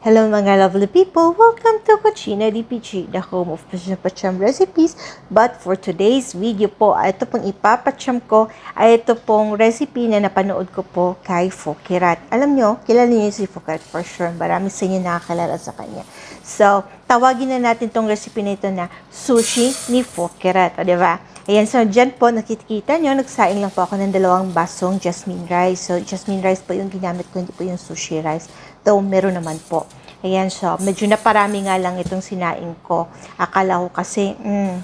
Hello mga lovely people! Welcome to Cucina DPG, the home of Pacham recipes. But for today's video po, ito pong ipapacham ko ay ito pong recipe na napanood ko po kay Fokirat. Alam nyo, kilala niyo si Fokirat for sure. Marami sa inyo nakakilala sa kanya. So, tawagin na natin tong recipe na ito na sushi ni Fokirat. O, di ba? Ayan, so dyan po, nakikita nyo, nagsaing lang po ako ng dalawang basong jasmine rice. So, jasmine rice po yung ginamit ko, hindi po yung sushi rice. Though, meron naman po. Ayan, so, medyo naparami nga lang itong sinaing ko. Akala ko kasi, mm,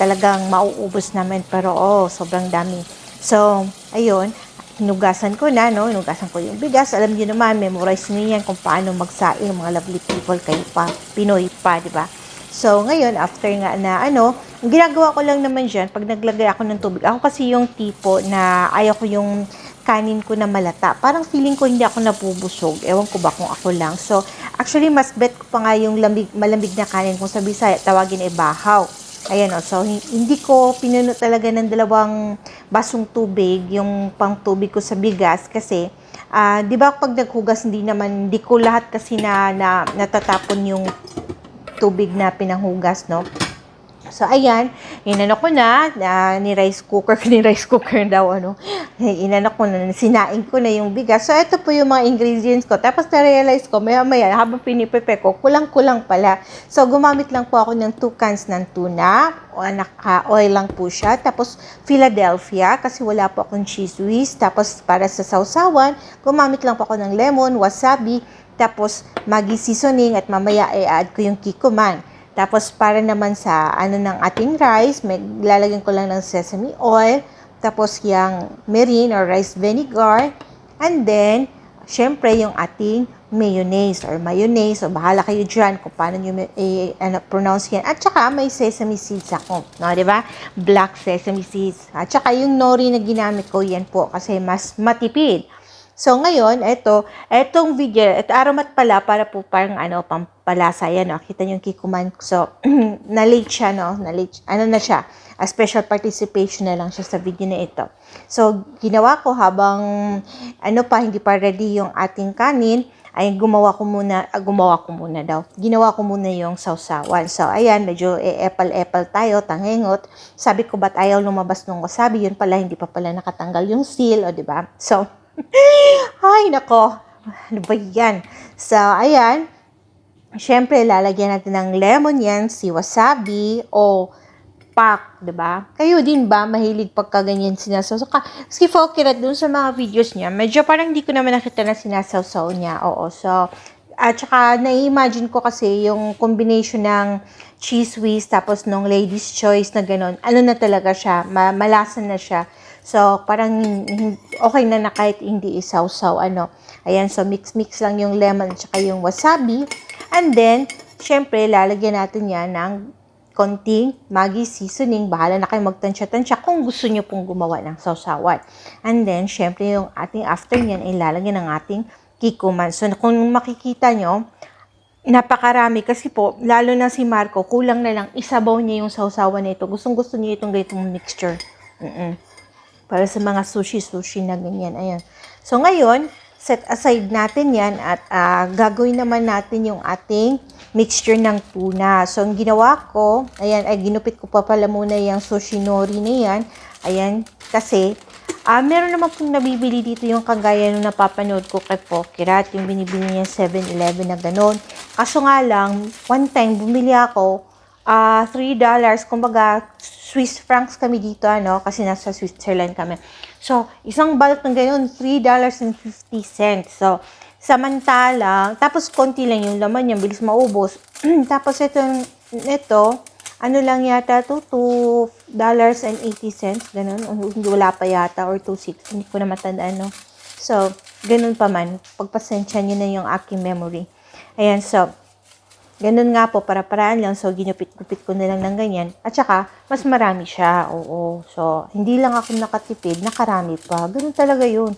talagang mauubos namin, pero oh, sobrang dami. So, ayun, hinugasan ko na, no? Hinugasan ko yung bigas. Alam niyo naman, memorize niyo yan kung paano magsaing mga lovely people kayo pa, Pinoy pa, di ba? So, ngayon, after nga na ano, ang ginagawa ko lang naman dyan, pag naglagay ako ng tubig, ako kasi yung tipo na ayaw ko yung kanin ko na malata. Parang feeling ko hindi ako nabubusog. Ewan ko ba kung ako lang. So, actually, mas bet ko pa nga yung lamig, malamig na kanin kung sa tawagin ay bahaw. Ayan o. So, hindi ko pinuno talaga ng dalawang basong tubig, yung pang tubig ko sa bigas kasi, ah, di ba pag naghugas, hindi naman, hindi ko lahat kasi na, na natatapon yung tubig na pinanghugas, no? So, ayan, inano ko na, na ni rice cooker, ni rice cooker daw, ano, inano ko na, sinain ko na yung bigas. So, ito po yung mga ingredients ko. Tapos, na-realize ko, maya maya, habang pinipepe ko, kulang-kulang pala. So, gumamit lang po ako ng 2 cans ng tuna, o naka-oil lang po siya. Tapos, Philadelphia, kasi wala po akong cheese whiz. Tapos, para sa sausawan, gumamit lang po ako ng lemon, wasabi, tapos, magi seasoning, at mamaya i-add ko yung kikuman. Tapos, para naman sa ano ng ating rice, may lalagyan ko lang ng sesame oil. Tapos, yung marine or rice vinegar. And then, syempre, yung ating mayonnaise or mayonnaise. So, bahala kayo dyan kung paano nyo eh, ano, pronounce yan. At saka, may sesame seeds ako. No, di ba? Black sesame seeds. At saka, yung nori na ginamit ko, yan po. Kasi mas matipid. So, ngayon, ito, itong video, ito aromat pala para po parang ano, pampalasa yan, no? Kita niyo yung kikuman. So, na-late siya, no? Na-late, ano na siya? A special participation na lang siya sa video na ito. So, ginawa ko habang, ano pa, hindi pa ready yung ating kanin, ay gumawa ko muna, ah, gumawa ko muna daw. Ginawa ko muna yung sausawan. So, ayan, medyo e-epal-epal tayo, tangengot. Sabi ko, ba't ayaw lumabas nung wasabi? Yun pala, hindi pa pala nakatanggal yung seal, o, ba? So, ay, nako. Ano ba yan? So, ayan. Siyempre, lalagyan natin ng lemon yan, si wasabi, o pak, di ba? Kayo din ba, mahilig pagka ganyan sinasawsaw? Ka, si Fokirat dun sa mga videos niya, medyo parang hindi ko naman nakita na sinasawsaw niya. Oo, so, at saka, na-imagine ko kasi yung combination ng cheese whiz tapos nung lady's choice na gano'n, ano na talaga siya, ma- malasa na siya. So, parang okay na na kahit hindi isawsaw, ano. Ayan, so mix-mix lang yung lemon at saka yung wasabi. And then, syempre, lalagyan natin yan ng konting Maggi seasoning. Bahala na kayo magtansya-tansya kung gusto nyo pong gumawa ng sausawan. And then, syempre, yung ating after nyan, ilalagyan ng ating kikuman. So, kung makikita nyo, napakarami kasi po, lalo na si Marco, kulang na lang, isabaw niya yung sausawan nito. Gustong gusto niya itong ganitong mixture. Mm-mm. Para sa mga sushi-sushi na ganyan. Ayan. So, ngayon, set aside natin yan at uh, gagawin naman natin yung ating mixture ng tuna. So, ang ginawa ko, ayan, ay ginupit ko pa pala muna yung sushi nori na yan. Ayan, kasi, ah, uh, meron naman pong nabibili dito yung kagaya nung napapanood ko kay Pokirat, yung binibili niya 7-Eleven na ganon. Kaso nga lang, one time, bumili ako, ah, uh, $3, kumbaga, Swiss francs kami dito, ano, kasi nasa Switzerland kami. So, isang balot ng ganyan, $3.50. So, samantalang, tapos konti lang yung laman niya, bilis maubos. tapos ito, ito, ano lang yata to, $2.80, ganun, wala pa yata, or 2.6, hindi ko na matandaan, no. So, ganun pa man, pagpasensya niyo na yung aking memory. Ayan, so, Ganun nga po, para-paraan lang. So, ginupit-gupit ko na lang ng ganyan. At saka, mas marami siya. Oo. So, hindi lang ako nakatipid, nakarami pa. Ganun talaga yun.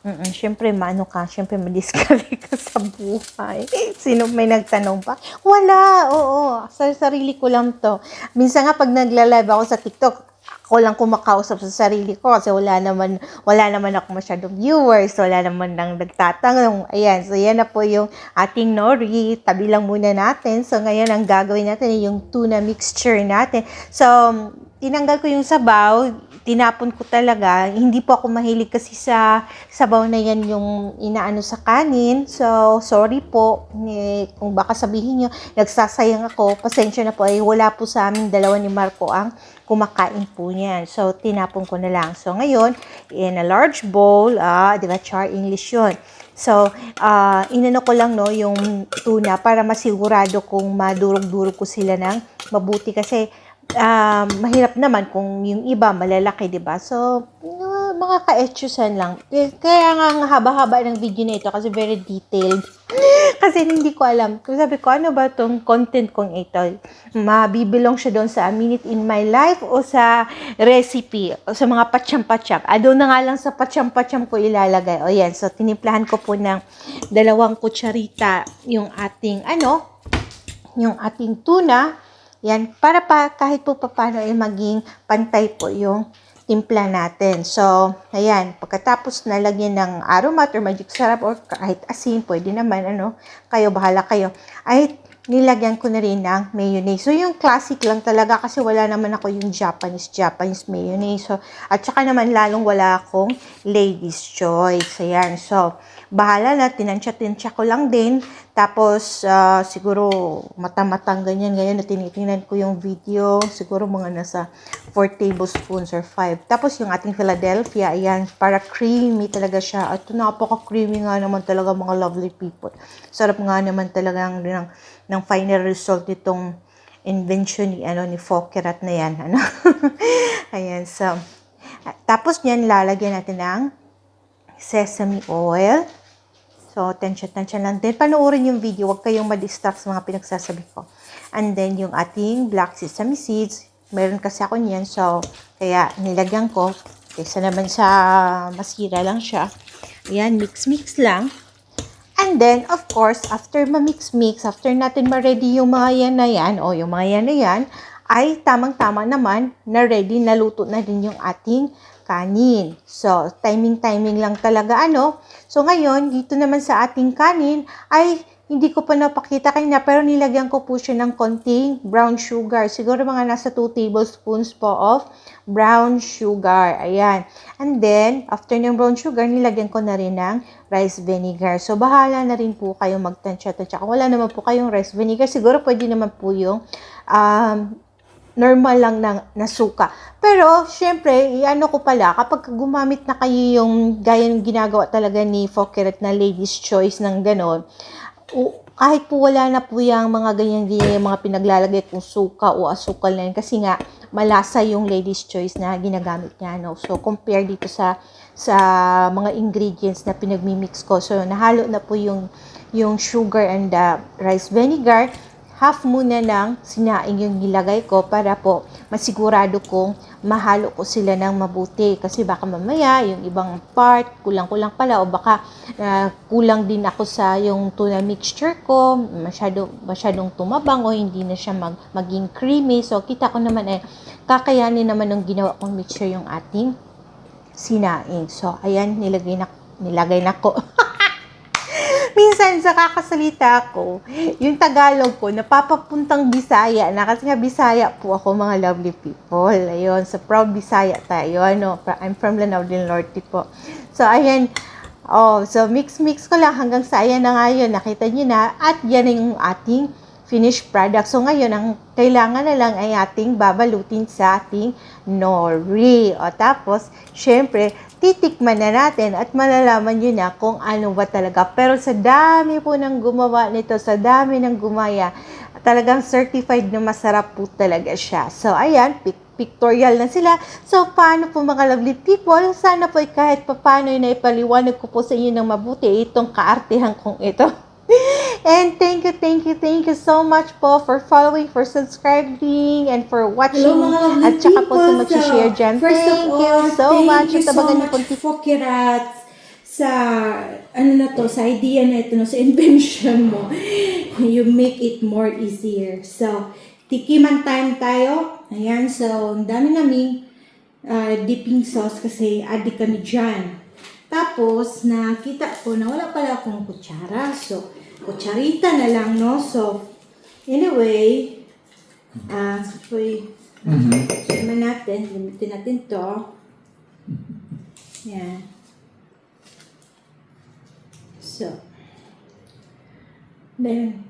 Mm-mm, Siyempre, maano ka. Siyempre, madiskali ka sa buhay. Sino may nagtanong pa? Wala. Oo. Sa sarili ko lang to. Minsan nga, pag nagla-live ako sa TikTok, ako lang kumakausap sa sarili ko kasi wala naman wala naman ako masyadong viewers, wala naman nang nagtatanong. Ayan, so yan na po yung ating nori. Tabi lang muna natin. So ngayon ang gagawin natin ay yung tuna mixture natin. So tinanggal ko yung sabaw, tinapon ko talaga. Hindi po ako mahilig kasi sa sabaw na yan yung inaano sa kanin. So, sorry po. Eh, kung baka sabihin nyo, nagsasayang ako. Pasensya na po. Eh, wala po sa amin dalawa ni Marco ang kumakain po niyan. So, tinapon ko na lang. So, ngayon, in a large bowl, ah, di ba, char English yun. So, ah, inano ko lang no, yung tuna para masigurado kung madurog-durog ko sila ng mabuti kasi um, mahirap naman kung yung iba malalaki, 'di ba? So, uh, mga ka-etchusan lang. Kaya nga ang haba-haba ng video na ito kasi very detailed. kasi hindi ko alam. Kung sabi ko, ano ba tong content kong ito? Mabibilong siya doon sa A Minute in My Life o sa recipe o sa mga patsyam-patsyam. Ah, doon na nga lang sa patsyam-patsyam ko ilalagay. O yan, so tinimplahan ko po ng dalawang kutsarita yung ating ano, yung ating tuna. Yan, para pa kahit po paano ay maging pantay po yung timpla natin. So, ayan, pagkatapos nalagyan ng aromat or magic syrup or kahit asin, pwede naman, ano, kayo, bahala kayo, ay nilagyan ko na rin ng mayonnaise. So, yung classic lang talaga kasi wala naman ako yung Japanese, Japanese mayonnaise. So, at saka naman lalong wala akong ladies choice. Ayan, so, bahala na, tinansya-tinsya ko lang din. Tapos, ah, siguro, mata-matang ganyan ngayon na tinitingnan ko yung video. Siguro mga nasa 4 tablespoons or 5. Tapos, yung ating Philadelphia, ayan, para creamy talaga siya. At napaka-creamy nga naman talaga mga lovely people. Sarap nga naman talaga ng, ng, ng final result nitong invention ni ano ni Fokerat na yan ano ayan so tapos niyan lalagyan natin ng sesame oil So, tensya-tensya lang din. Panoorin yung video. Huwag kayong ma-distract sa mga pinagsasabi ko. And then, yung ating black sesame seeds. Meron kasi ako niyan. So, kaya nilagyan ko. Kaysa naman sa masira lang siya. Ayan, mix-mix lang. And then, of course, after ma-mix-mix, after natin ma-ready yung mga yan na yan, o yung mga yan na yan, ay tamang-tama naman na ready, naluto na din yung ating kanin. So, timing-timing lang talaga ano. So, ngayon, dito naman sa ating kanin, ay hindi ko pa napakita kanina, pero nilagyan ko po siya ng konting brown sugar. Siguro mga nasa 2 tablespoons po of brown sugar. Ayan. And then, after ng brown sugar, nilagyan ko na rin ng rice vinegar. So, bahala na rin po kayo magtansya-tansya. Kung wala naman po kayong rice vinegar, siguro pwede naman po yung um, normal lang na, na suka. Pero, syempre, iano ko pala, kapag gumamit na kayo yung gaya ng ginagawa talaga ni Fokeret na ladies choice ng ganon, kahit po wala na po yung mga ganyan-ganyan, mga pinaglalagay kung suka o asukal na yun, kasi nga, malasa yung ladies choice na ginagamit niya. No? So, compare dito sa sa mga ingredients na pinagmimix ko. So, nahalo na po yung, yung sugar and the rice vinegar half muna ng sinaing yung nilagay ko para po masigurado kong mahalo ko sila ng mabuti. Kasi baka mamaya yung ibang part, kulang-kulang pala o baka uh, kulang din ako sa yung tuna mixture ko, masyado, masyadong tumabang o hindi na siya mag, maging creamy. So kita ko naman eh, kakayanin naman ng ginawa kong mixture yung ating sinaing. So ayan, nilagay na, nilagay na ko. minsan sa kakasalita ko, yung Tagalog ko, napapapuntang Bisaya na kasi nga Bisaya po ako mga lovely people. Ayun, sa so proud Bisaya tayo. Ano, I'm from Lanao del Norte po. So, ayan, Oh, so mix-mix ko lang hanggang sa ayan na nga. Nakita niyo na. At yan yung ating finished product. So ngayon, ang kailangan na lang ay ating babalutin sa ating nori. O tapos, syempre, titikman na natin at malalaman nyo na kung ano ba talaga. Pero sa dami po ng gumawa nito, sa dami ng gumaya, talagang certified na masarap po talaga siya. So, ayan, pictorial na sila. So, paano po mga lovely people? Sana po kahit paano na ipaliwanag ko po sa inyo ng mabuti itong kaartehan kong ito. And thank you, thank you, thank you so much po for following, for subscribing, and for watching. Hello, mga at saka po sa mag-share dyan. First of Thank you all, so thank much. you so much po ti- for Kirats sa ano na to, sa idea na ito, no, sa invention mo. You make it more easier. So, tikiman time tayo. Ayan, so, ang dami naming ah, dipping sauce kasi adik kami dyan. Tapos, nakita ko na wala pala akong kutsara. So, kutsarita na lang, no? So, anyway, ah, so, Mhm. Sama natin, gamitin natin to. Yan. So. Then,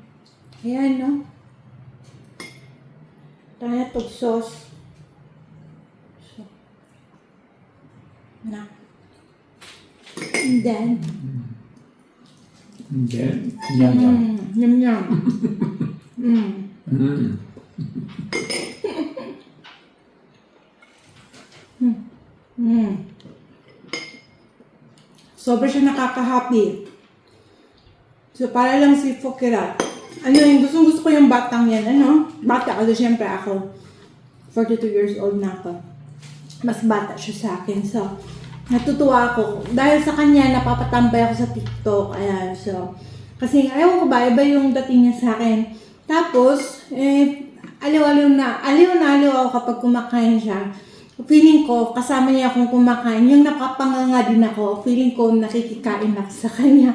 ayan, no? Tayo to sauce. So. Na. And then, And then, yum yum. mm, yum yum. mm. Mm. Mm. Sobra siya nakaka-happy. So, para lang si Fokira. Ano yung gustong gusto ko yung batang yan, ano? Bata kasi syempre ako. 42 years old na ako. Mas bata siya sa akin. So, natutuwa ako. Dahil sa kanya, napapatambay ako sa TikTok. Ayan, so. Kasi, ayaw ko ba, iba yung dating niya sa akin. Tapos, eh, aliw-aliw na, aliw na aliw ako kapag kumakain siya feeling ko, kasama niya akong kumakain, yung nakapanganga din ako, feeling ko nakikikain ako sa kanya.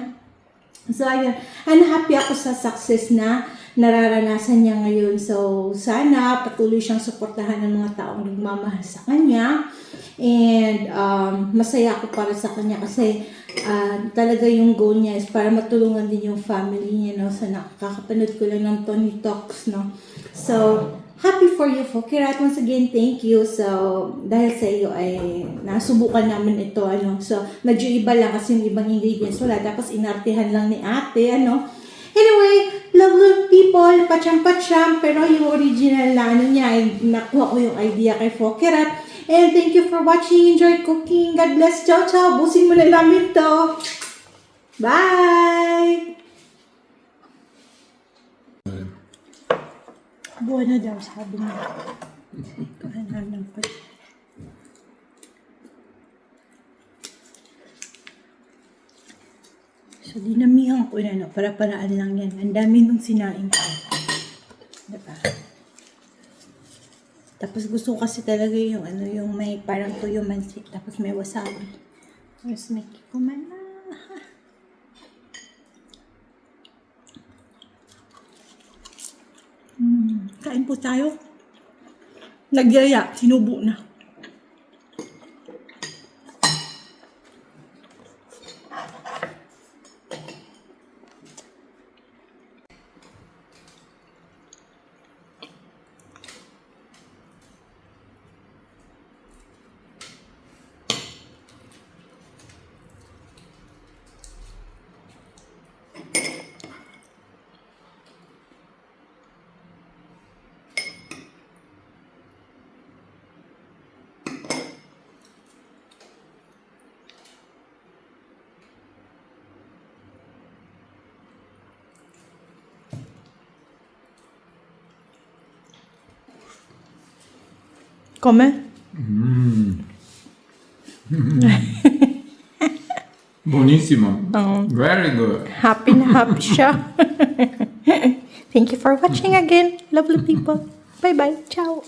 So, ayun. And happy ako sa success na nararanasan niya ngayon. So, sana patuloy siyang suportahan ng mga taong nagmamahal sa kanya. And um, masaya ako para sa kanya kasi ah, talaga yung goal niya is para matulungan din yung family niya. No? So, nakakapanood ko lang ng Tony Talks. No? So, happy for you, Fokirat. Once again, thank you. So, dahil sa iyo ay nasubukan namin ito. Ano? So, medyo iba lang kasi yung ibang ingredients wala. Tapos, inartihan lang ni ate. Ano? Anyway, love love people, pacham-pacham, pero yung original na ano niya, ay nakuha ko yung idea kay Fokirat. And thank you for watching. Enjoy cooking. God bless. Ciao, ciao. Busin mo na namin to. Bye! Buwan na daw, sabi niya. Kuha na ng pag- So, dinamihan ko na, no? Para-paraan lang yan. Ang dami nung sinaing ko. Diba? Tapos gusto ko kasi talaga yung ano, yung may parang tuyo mansit. Tapos may wasabi. Tapos may kikuman na. Hmm, kain po tayo. Nagyaya, sinubo na. Come? Mm. Buonissimo. Oh. Very good. Happy happy show. Thank you for watching again, lovely people. Bye-bye. Ciao.